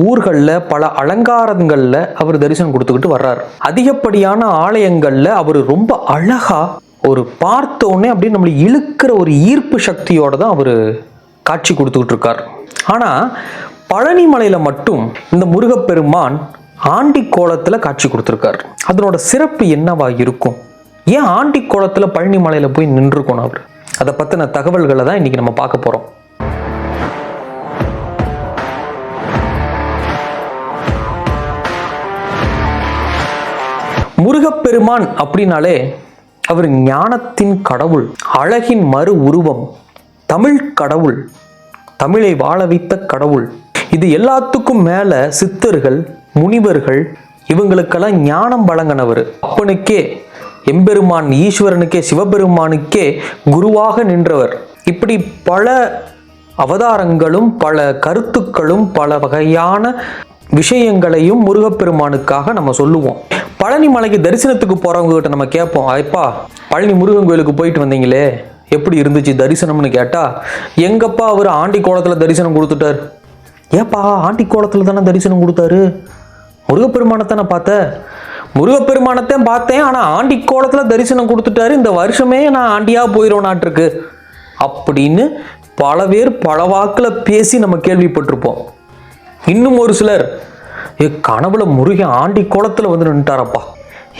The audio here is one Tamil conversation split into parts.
ஊர்களில் பல அலங்காரங்களில் அவர் தரிசனம் கொடுத்துக்கிட்டு வர்றார். அதிகப்படியான ஆலயங்களில் அவர் ரொம்ப அழகா ஒரு பார்த்த உடனே அப்படியே நம்மளை இழுக்கிற ஒரு ஈர்ப்பு சக்தியோட தான் அவர் காட்சி கொடுத்துக்கிட்டு இருக்கார். ஆனால் பழனிமலையில் மட்டும் இந்த முருகப்பெருமான் ஆண்டி கோலத்தில் காட்சி கொடுத்துருக்கார். அதனோட சிறப்பு என்னவா இருக்கும்? ஏன் ஆண்டி கோலத்தில் பழனிமலையில் போய் நின்றுக்கணும் அவர்? அதை பற்றின தகவல்களை தான் இன்னைக்கு நம்ம பார்க்க போகிறோம் முருகப்பெருமான் அப்படின்னாலே அவர் ஞானத்தின் கடவுள் அழகின் மறு உருவம் தமிழ் கடவுள் தமிழை வாழ வைத்த கடவுள். இது எல்லாத்துக்கும் மேல சித்தர்கள் முனிவர்கள் இவங்களுக்கெல்லாம் ஞானம் வழங்கினவர். அப்பனுக்கே எம்பெருமான் ஈஸ்வரனுக்கே சிவபெருமானுக்கே குருவாக நின்றவர். இப்படி பல அவதாரங்களும் பல கருத்துக்களும் பல வகையான விஷயங்களையும் முருகப்பெருமானுக்காக நம்ம சொல்லுவோம். பழனி மலைக்கு தரிசனத்துக்கு போறவங்க கிட்ட நம்ம கேட்போம் ஐப்பா பழனி முருகன் கோயிலுக்கு போயிட்டு வந்தீங்களே? எப்படி இருந்துச்சு தரிசனம்னு கேட்டால் எங்கப்பா அவர் ஆண்டி கோலத்தில் தரிசனம் கொடுத்துட்டார். ஏப்பா ஆண்டி கோலத்தில் தானே தரிசனம் கொடுத்தாரு? முருகப்பெருமானத்தானே பார்த்த. முருகப்பெருமானத்தையும் பார்த்தேன் ஆனால் ஆண்டி கோலத்தில் தரிசனம் கொடுத்துட்டாரு. இந்த வருஷமே நான் ஆண்டியாக போயிடும் நாட்டிருக்கு அப்படின்னு பல பேர் பல வாக்கில் பேசி நம்ம கேள்விப்பட்டிருப்போம். இன்னும் ஒரு சிலர் ஏ கனவுல முருகன் ஆண்டி கோலத்தில் வந்து நின்றுட்டாரப்பா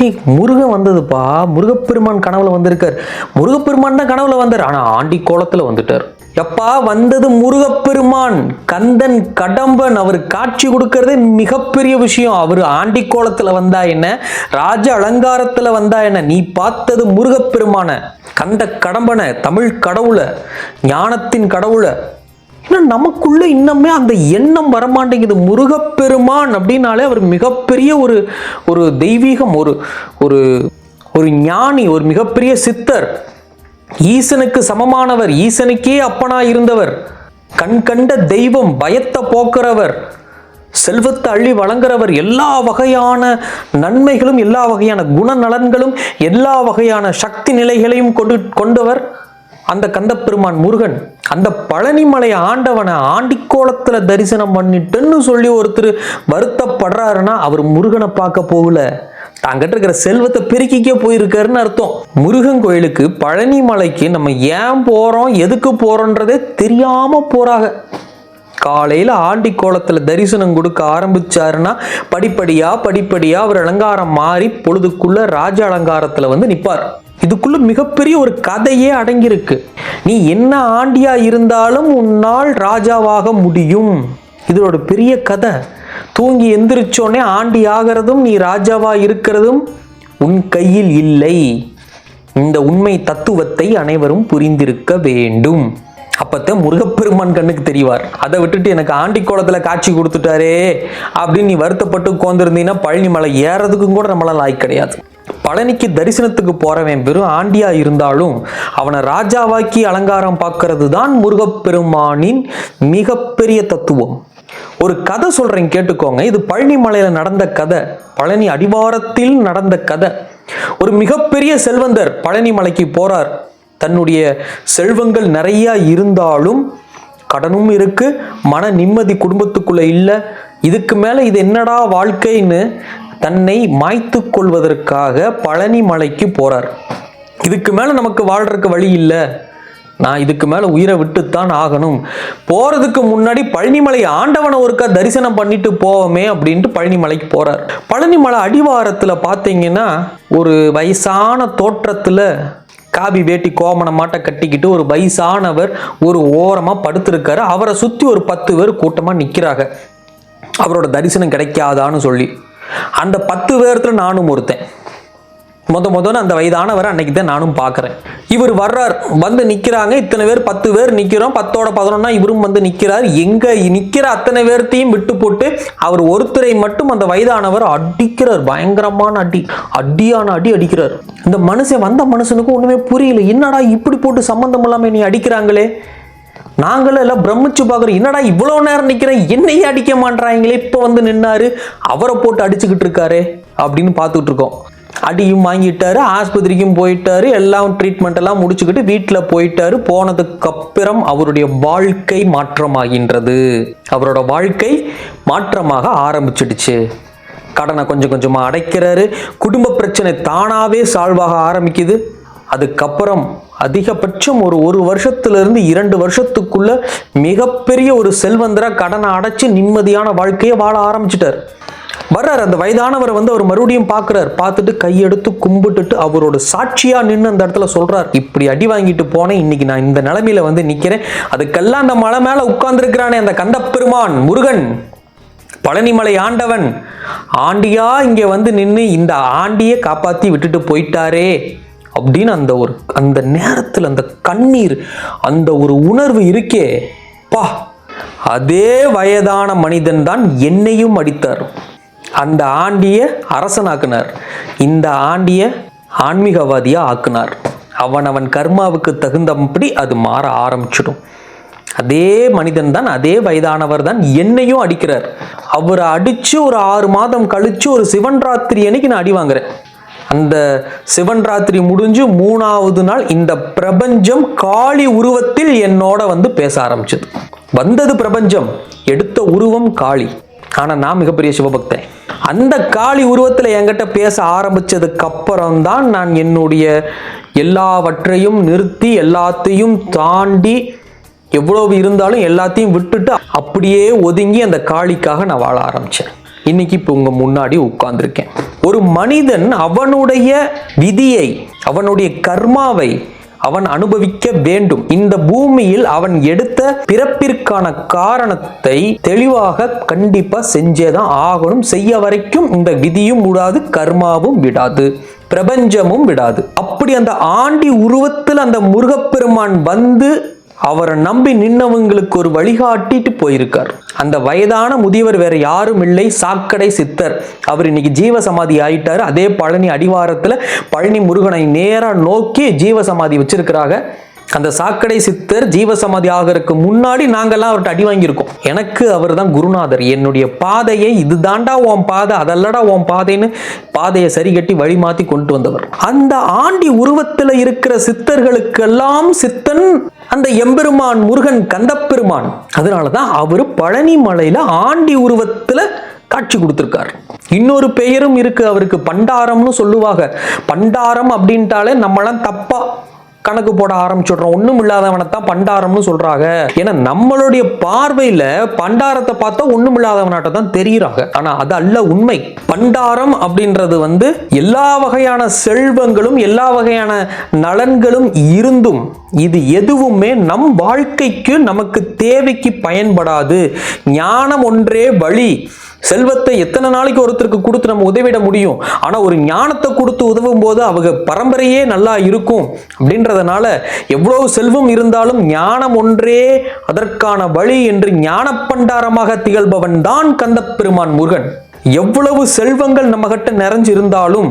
ஏய் முருகன் வந்ததுப்பா. முருகப்பெருமான் கனவுல வந்திருக்கார். முருகப்பெருமான் தான் கனவுல வந்தார். ஆனால் ஆண்டி கோலத்தில் வந்துட்டார். எப்பா வந்தது முருகப்பெருமான். கந்தன் கடம்பன் அவர் காட்சி கொடுக்கறதே மிகப்பெரிய விஷயம். அவர் ஆண்டி கோலத்தில் வந்தா என்ன? ராஜ அலங்காரத்தில் வந்தா என்ன? நீ பார்த்தது முருகப்பெருமான. கந்த கடம்பனை தமிழ் கடவுளை ஞானத்தின் கடவுளை ஏன்னா நமக்குள்ள இன்னமே அந்த எண்ணம் வரமாட்டேங்குது. முருகப்பெருமான் அப்படின்னாலே அவர் மிகப்பெரிய ஒரு ஒரு தெய்வீகம் ஒரு ஒரு ஒரு ஞானி ஒரு மிகப்பெரிய சித்தர். ஈசனுக்கு சமமானவர் ஈசனுக்கே அப்பனா இருந்தவர் கண் கண்ட தெய்வம் பயத்தை போக்குறவர் செல்வத்தை அள்ளி வழங்குறவர் எல்லா வகையான நன்மைகளும் எல்லா வகையான குணநலன்களும் எல்லா வகையான சக்தி நிலைகளையும் கொண்டு கொண்டவர் அந்த கந்தப்பெருமான் முருகன். அந்த பழனிமலை ஆண்டவனை ஆண்டிக்கோலத்தில் தரிசனம் பண்ணிட்டுன்னு சொல்லி ஒருத்தர் வருத்தப்படுறாருன்னா அவர் முருகனை பார்க்க போகல. தாங்கிட்ட இருக்கிற செல்வத்தை பெருக்கிக்கே போயிருக்காருன்னு அர்த்தம். முருகன் கோயிலுக்கு பழனி மலைக்கு நம்ம ஏன் போகிறோம் எதுக்கு போகிறோன்றதே தெரியாமல் போகிறாங்க காலையில் ஆண்டி கோலத்தில் தரிசனம் கொடுக்க ஆரம்பிச்சாருன்னா படிப்படியாக படிப்படியாக அவர் அலங்காரம் மாறி பொழுதுக்குள்ள ராஜ அலங்காரத்தில் வந்து நிற்பார் இதுக்குள்ள மிகப்பெரிய ஒரு கதையே அடங்கியிருக்கு. நீ என்ன ஆண்டியா இருந்தாலும் உன்னால் ராஜாவாக முடியும். இதோட பெரிய கதை தூங்கி எந்திரிச்சோடனே ஆண்டி ஆகிறதும் நீ ராஜாவா இருக்கிறதும் உன் கையில் இல்லை. இந்த உண்மை தத்துவத்தை அனைவரும் புரிந்திருக்க வேண்டும். அப்பத்தான் முருகப்பெருமான் கண்ணுக்கு தெரிவார். அதை விட்டுட்டு எனக்கு ஆண்டி கோலத்தில் காட்சி கொடுத்துட்டாரே அப்படின்னு நீ வருத்தப்பட்டு உட்காந்துருந்தீங்கன்னா பழனி மலை ஏறதுக்கும் கூட நம்மளால் ஆய் கிடையாது. பழனிக்கு தரிசனத்துக்கு போறவன் வெறும் ஆண்டியா இருந்தாலும் அவனை ராஜாவாக்கி அலங்காரம் பார்க்கறது தான் முருகப்பெருமானின் மிகப்பெரிய தத்துவம். ஒரு கதை சொல்றேன் கேட்டுக்கோங்க. இது பழனி மலையில நடந்த கதை. பழனி அடிவாரத்தில் நடந்த கதை. ஒரு மிகப்பெரிய செல்வந்தர் பழனி மலைக்கு போறார். தன்னுடைய செல்வங்கள் நிறைய இருந்தாலும் கடனும் இருக்கு மன நிம்மதி குடும்பத்துக்குள்ள இல்லை இதுக்கு மேலே இது என்னடா வாழ்க்கைன்னு தன்னை மாய்த்து கொள்வதற்காக பழனி மலைக்கு போகிறார் இதுக்கு மேலே நமக்கு வாழ்கிறதுக்கு வழி இல்லை. நான் இதுக்கு மேலே உயிரை விட்டுத்தான் ஆகணும். போகிறதுக்கு முன்னாடி பழனிமலை ஆண்டவனை ஒருக்கா தரிசனம் பண்ணிட்டு போவோமே அப்படின்ட்டு பழனிமலைக்கு போகிறார் பழனிமலை அடிவாரத்தில் பார்த்தீங்கன்னா ஒரு வயசான தோற்றத்தில் காபி வேட்டி கோமண மாட்டை கட்டிக்கிட்டு ஒரு வயசானவர் ஒரு ஓரமாக படுத்திருக்காரு. அவரை சுற்றி ஒரு பத்து பேர் கூட்டமாக நிற்கிறாங்க அவரோட தரிசனம் கிடைக்காதான்னு சொல்லி அந்த பத்து பேர்த்துல நானும் ஒருத்தன். முத மொதல் அந்த வயதானவரை அன்னைக்கு தான் நானும் பார்க்குறேன். இவர் வர்றார் வந்து நிற்கிறாங்க இத்தனை பேர் பத்து பேர் நிற்கிறோம் பத்தோட பதினொன்னா இவரும் வந்து நிற்கிறார் எங்கே நிற்கிற அத்தனை பேர்த்தையும் விட்டு போட்டு அவர் ஒருத்தரை மட்டும் அந்த வயதானவர் அடிக்கிறார். பயங்கரமான அடி அடியான அடி அடிக்கிறார். இந்த மனுஷன் வந்த மனுஷனுக்கு ஒன்றுமே புரியல. என்னடா இப்படி போட்டு சம்மந்தம் இல்லாமல் நீ அடிக்கிறாங்களே? நாங்களும் எல்லாம் பிரமிச்சு பார்க்குறோம். என்னடா இவ்வளோ நேரம் நிற்கிறேன் என்னையே அடிக்க மாட்றாங்களே? இப்போ வந்து நின்னாரு. அவரை போட்டு அடிச்சுக்கிட்டு இருக்காரு அப்படின்னு பார்த்துட்டு இருக்கோம். அடியும் வாங்கிட்டாரு ஆஸ்பத்திரிக்கும் போயிட்டாரு எல்லாம் ட்ரீட்மெண்ட் எல்லாம் முடிச்சுக்கிட்டு வீட்டில் போயிட்டாரு. போனதுக்கு அப்புறம் அவருடைய வாழ்க்கை மாற்றமாகின்றது. அவரோட வாழ்க்கை மாற்றமாக ஆரம்பிச்சிடுச்சு. கடனை கொஞ்சம் கொஞ்சமாக அடைக்கிறாரு. குடும்ப பிரச்சனை தானாகவே சால்வாக ஆரம்பிக்குது. அதுக்கப்புறம் அதிகபட்சம் ஒரு ஒரு வருஷத்துலேருந்து இரண்டு வருஷத்துக்குள்ள மிகப்பெரிய ஒரு செல்வந்தராக கடனை அடைச்சி நிம்மதியான வாழ்க்கையை வாழ ஆரம்பிச்சிட்டார். வர்றார். அந்த வயதானவரை வந்து அவர் மறுபடியும் பார்க்குறார். பார்த்துட்டு கையெடுத்து கும்பிட்டுட்டு அவரோட சாட்சியாக நின்று அந்த இடத்துல சொல்கிறார் இப்படி அடி வாங்கிட்டு போனேன். இன்னைக்கு நான் இந்த நிலமையில வந்து நிற்கிறேன் அதுக்கெல்லாம் அந்த மலை மேலே உட்கார்ந்துருக்கிறானே அந்த கந்தப்பெருமான் முருகன். பழனிமலை ஆண்டவன். ஆண்டியா இங்கே வந்து நின்று இந்த ஆண்டியை காப்பாற்றி விட்டுட்டு போயிட்டாரே. அப்படின்னு அந்த ஒரு அந்த நேரத்தில் அந்த கண்ணீர் அந்த ஒரு உணர்வு இருக்கே பா அதே வயதான மனிதன் தான் என்னையும் அடித்தார். அந்த ஆண்டிய அரசனாக்குனார். இந்த ஆண்டிய ஆன்மீகவாதியாக ஆக்குனார். அவன் அவன் கர்மாவுக்கு தகுந்தபடி அது மாற ஆரம்பிச்சிடும். அதே மனிதன் தான் அதே வயதானவர் தான் என்னையும் அடிக்கிறார். அவரை அடிச்சு ஒரு ஆறு மாதம் கழித்து ஒரு சிவன் ராத்திரி அன்னைக்கு நான் அடி வாங்குறேன். அந்த சிவன் ராத்திரி முடிஞ்சு மூணாவது நாள் இந்த பிரபஞ்சம் காளி உருவத்தில் என்னோட வந்து பேச ஆரம்பிச்சது. வந்தது பிரபஞ்சம் எடுத்த உருவம் காளி. ஆனால் நான் மிகப்பெரிய சிவபக்தன். அந்த காளி உருவத்தில் என்கிட்ட பேச ஆரம்பித்ததுக்கு அப்புறம் தான் நான் என்னுடைய எல்லாவற்றையும் நிறுத்தி எல்லாத்தையும் தாண்டி எவ்வளவு இருந்தாலும் எல்லாத்தையும் விட்டுட்டு அப்படியே ஒதுங்கி அந்த காளிக்காக நான் வாழ ஆரம்பிச்சேன். இன்னைக்கு இப்போ உங்க முன்னாடி உட்கார்ந்துருக்கேன். ஒரு மனிதன் அவனுடைய விதியை அவனுடைய கர்மாவை அவன் அனுபவிக்க வேண்டும். இந்த பூமியில் அவன் எடுத்த பிறப்பிற்கான காரணத்தை தெளிவாக கண்டிப்பா செஞ்சேதான் ஆகணும். செய்ய வரைக்கும் இந்த விதியும் விடாது கர்மாவும் விடாது பிரபஞ்சமும் விடாது. அப்படி அந்த ஆண்டி உருவத்தில் அந்த முருகப்பெருமான் வந்து அவரை நம்பி நின்னவங்களுக்கு ஒரு வழிகாட்டிட்டு போயிருக்கார். அந்த வயதான முதியவர் வேற யாரும் இல்லை சாக்கடை சித்தர். அவர் இன்னைக்கு ஜீவ சமாதி ஆயிட்டாரு. அதே பழனி அடிவாரத்துல பழனி முருகனை நேரா நோக்கி ஜீவ சமாதி வச்சிருக்கிறாங்க. அந்த சாக்கடை சித்தர் ஜீவசமாதி ஆகிறதுக்கு முன்னாடி நாங்கெல்லாம் அவர்கிட்ட அடி வாங்கியிருக்கோம். எனக்கு அவர் தான் குருநாதர். என்னுடைய பாதையை இது தாண்டா உன் பாதை அதல்லடா உன் பாதைன்னு பாதையை சரி கட்டி வழி மாற்றி கொண்டு வந்தவர். அந்த ஆண்டி உருவத்தில் இருக்கிற சித்தர்களுக்கெல்லாம் சித்தன் அந்த எம்பெருமான் முருகன் கந்தப்பெருமான். அதனால தான் அவர் பழனி மலையில் ஆண்டி உருவத்தில் காட்சி கொடுத்துருக்கார். இன்னொரு பெயரும் இருக்கு அவருக்கு பண்டாரம்னு சொல்லுவாங்க. பண்டாரம் அப்படின்ட்டாலே நம்மளாம் தப்பா கணக்கு போட ஆரம்பிச்சுடுறோம். ஒண்ணும் இல்லாதவனை தான் பண்டாரம்னு சொல்றாங்க. ஏன்னா நம்மளுடைய பார்வையில பண்டாரத்தை பார்த்தா ஒண்ணும் இல்லாதவனாட்ட தான் தெரியுறாங்க. ஆனா அது அல்ல உண்மை. பண்டாரம் அப்படின்றது வந்து எல்லா வகையான செல்வங்களும் எல்லா வகையான நலன்களும் இருந்தும் இது எதுவுமே நம் வாழ்க்கைக்கு நமக்கு தேவைக்கு பயன்படாது. ஞானம் ஒன்றே வழி. செல்வத்தை எத்தனை நாளைக்கு ஒருத்தருக்கு கொடுத்து நம்ம உதவிட முடியும்? ஆனால் ஒரு ஞானத்தை கொடுத்து உதவும் போது அவங்க பரம்பரையே நல்லா இருக்கும் அப்படின்றதுனால எவ்வளவு செல்வம் இருந்தாலும் ஞானம் ஒன்றே அதற்கான வழி என்று ஞானப்பண்டாரமாக திகழ்பவன் தான் கந்தப்பெருமான் முருகன். எவ்வளவு செல்வங்கள் நம்மகிட்ட நிறைஞ்சிருந்தாலும்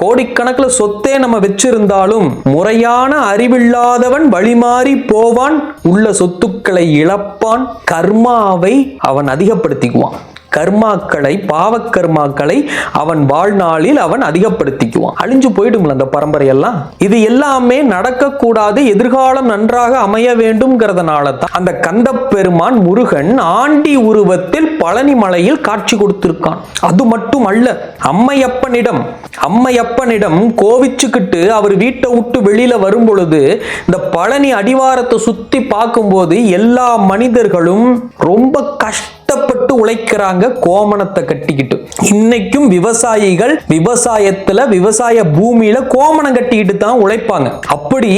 கோடிக்கணக்கில் சொத்தே நம்ம வச்சிருந்தாலும் முறையான அறிவில்லாதவன் வழிமாறி போவான் உள்ள சொத்துக்களை இழப்பான் கர்மாவை அவன் அதிகப்படுத்திக்குவான். கர்மாக்களை பாவக்கர்மாக்களை அவன் வாழ்நாளில் அவன் அதிகப்படுத்திக்குவான். அழிஞ்சு போயிடும்ல அந்த பரம்பரையெல்லாம்? இது எல்லாமே நடக்கக்கூடாது எதிர்காலம் நன்றாக அமைய வேண்டும்ங்கிறதுனால தான் அந்த கந்த பெருமான் முருகன் ஆண்டி உருவத்தில் பழனி மலையில் காட்சி கொடுத்திருக்கான். அது மட்டும் அல்ல அம்மையப்பனிடம் அம்மையப்பனிடம் கோவிச்சுக்கிட்டு அவர் வீட்டை விட்டு வெளியில வரும் பொழுது இந்த பழனி அடிவாரத்தை சுத்தி பார்க்கும்போது எல்லா மனிதர்களும் ரொம்ப கஷ்ட கஷ்டப்பட்டு உழைக்கிறாங்க கோமணத்தை கட்டிக்கிட்டு. இன்னைக்கும் விவசாயிகள் விவசாயத்துல விவசாய பூமியில கோமணம் கட்டிக்கிட்டு தான் உழைப்பாங்க. அப்படி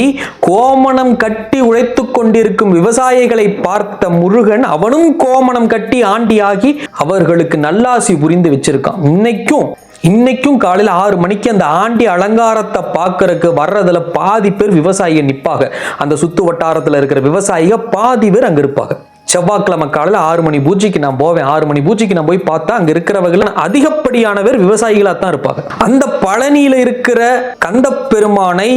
கோமணம் கட்டி உழைத்து கொண்டிருக்கும் விவசாயிகளை பார்த்த முருகன் அவனும் கோமணம் கட்டி ஆண்டியாகி அவர்களுக்கு நல்லாசி புரிந்து வச்சிருக்கான். இன்னைக்கும் இன்னைக்கும் காலையில் ஆறு மணிக்கு அந்த ஆண்டி அலங்காரத்தை பார்க்கறதுக்கு வர்றதுல பாதி பேர் விவசாயிகள் நிற்பாங்க அந்த சுத்து வட்டாரத்தில் இருக்கிற விவசாயிகள் பாதி பேர் அங்க இருப்பாங்க. செவ்வாய்க்கிழமை காலையில் ஆறு மணி பூஜைக்கு நான் போவேன். ஆறு மணி பூஜைக்கு நான் போய் பார்த்தா அங்க இருக்கிறவர்கள் அதிகப்படியானவர் விவசாயிகளா தான் இருப்பாங்க. அந்த பழனியில இருக்கிற கந்த பெருமானை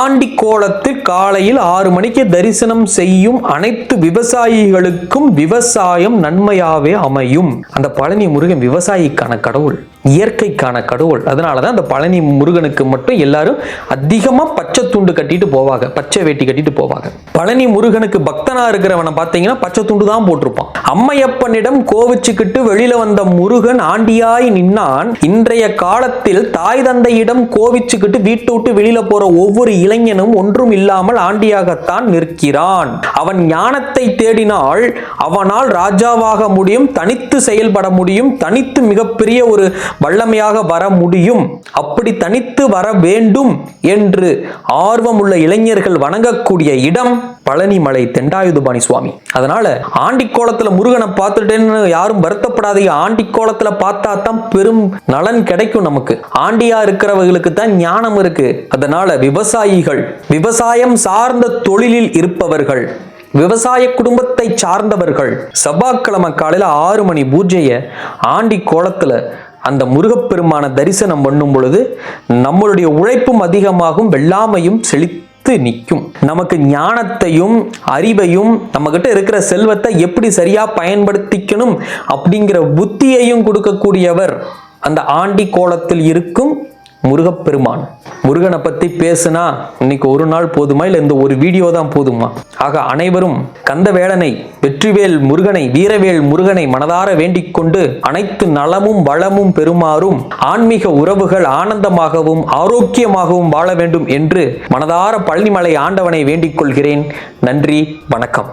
ஆண்டி கோலத்தில் காலையில் ஆறு மணிக்கு தரிசனம் செய்யும் அனைத்து விவசாயிகளுக்கும் விவசாயம் நன்மையாவே அமையும். அந்த பழனி முருகன் விவசாயிக்கான கடவுள் இயற்கைக்கான கடவுள். அதனாலதான் அந்த பழனி முருகனுக்கு மட்டும் எல்லாரும் அதிகமா பச்சை துண்டு கட்டிட்டு போவாங்க. பச்சை வேட்டி கட்டிட்டு போவாங்க. பழனி முருகனுக்கு பக்தனா இருக்கிறவனை பார்த்தீங்கன்னா பச்சை துண்டு தான் போட்டிருப்பான். அம்மையப்பனிடம் கோவிச்சுக்கிட்டு வெளியில வந்த முருகன் ஆண்டியாய் நின்னான். இன்றைய காலத்தில் தாய் தந்தையிடம் கோவிச்சுக்கிட்டு வீட்டு விட்டு வெளியில போற ஒவ்வொரு இளைஞனும் ஒன்றும் இல்லாமல் ஆண்டியாகத்தான் நிற்கிறான். அவன் ஞானத்தை தேடினால் அவனால் ராஜாவாக முடியும் தனித்து செயல்பட முடியும் தனித்து மிகப்பெரிய ஒரு வல்லமையாக வர முடியும். அப்படி தனித்து வர வேண்டும் என்று ஆர்வமுள்ள இளைஞர்கள் வணங்கக்கூடிய இடம் பழனிமலை தெண்டாயுதபாணி சுவாமி. அதனால ஆண்டி கோலத்துல முருகனை பார்த்துட்டேன்னு யாரும் வருத்தப்படாதீங்க. ஆண்டி கோலத்துல பார்த்தா தான் பெரும் நலன் கிடைக்கும் நமக்கு. ஆண்டியா இருக்கிறவர்களுக்கு தான் ஞானம் இருக்கு. அதனால விவசாயிகள் விவசாயம் சார்ந்த தொழிலில் இருப்பவர்கள் விவசாய குடும்பத்தை சார்ந்தவர்கள் செவ்வாய்க்கிழமை காலையில ஆறு மணி பூஜையை ஆண்டி கோலத்துல அந்த முருகப்பெருமான தரிசனம் பண்ணும் பொழுது நம்மளுடைய உழைப்பும் அதிகமாகும் வெள்ளாமையும் செழி நிலைத்து நிற்கும். நமக்கு ஞானத்தையும் அறிவையும் நம்ம கிட்ட இருக்கிற செல்வத்தை எப்படி சரியா பயன்படுத்திக்கணும் அப்படிங்கிற புத்தியையும் கொடுக்கக்கூடியவர் அந்த ஆண்டி கோலத்தில் இருக்கும் முருகப்பெருமான். முருகனை பத்தி பேசுனா இன்னைக்கு ஒரு நாள் போதுமா? இல்ல இந்த ஒரு வீடியோ தான் போதுமா? ஆக அனைவரும் கந்த வேளனை வெற்றிவேல் முருகனை வீரவேல் முருகனை மனதார வேண்டிக் கொண்டு அனைத்து நலமும் வளமும் பெறுமாறும் ஆன்மீக உறவுகள் ஆனந்தமாகவும் ஆரோக்கியமாகவும் வாழ வேண்டும் என்று மனதார பழனிமலை ஆண்டவனை வேண்டிக் கொள்கிறேன் நன்றி வணக்கம்.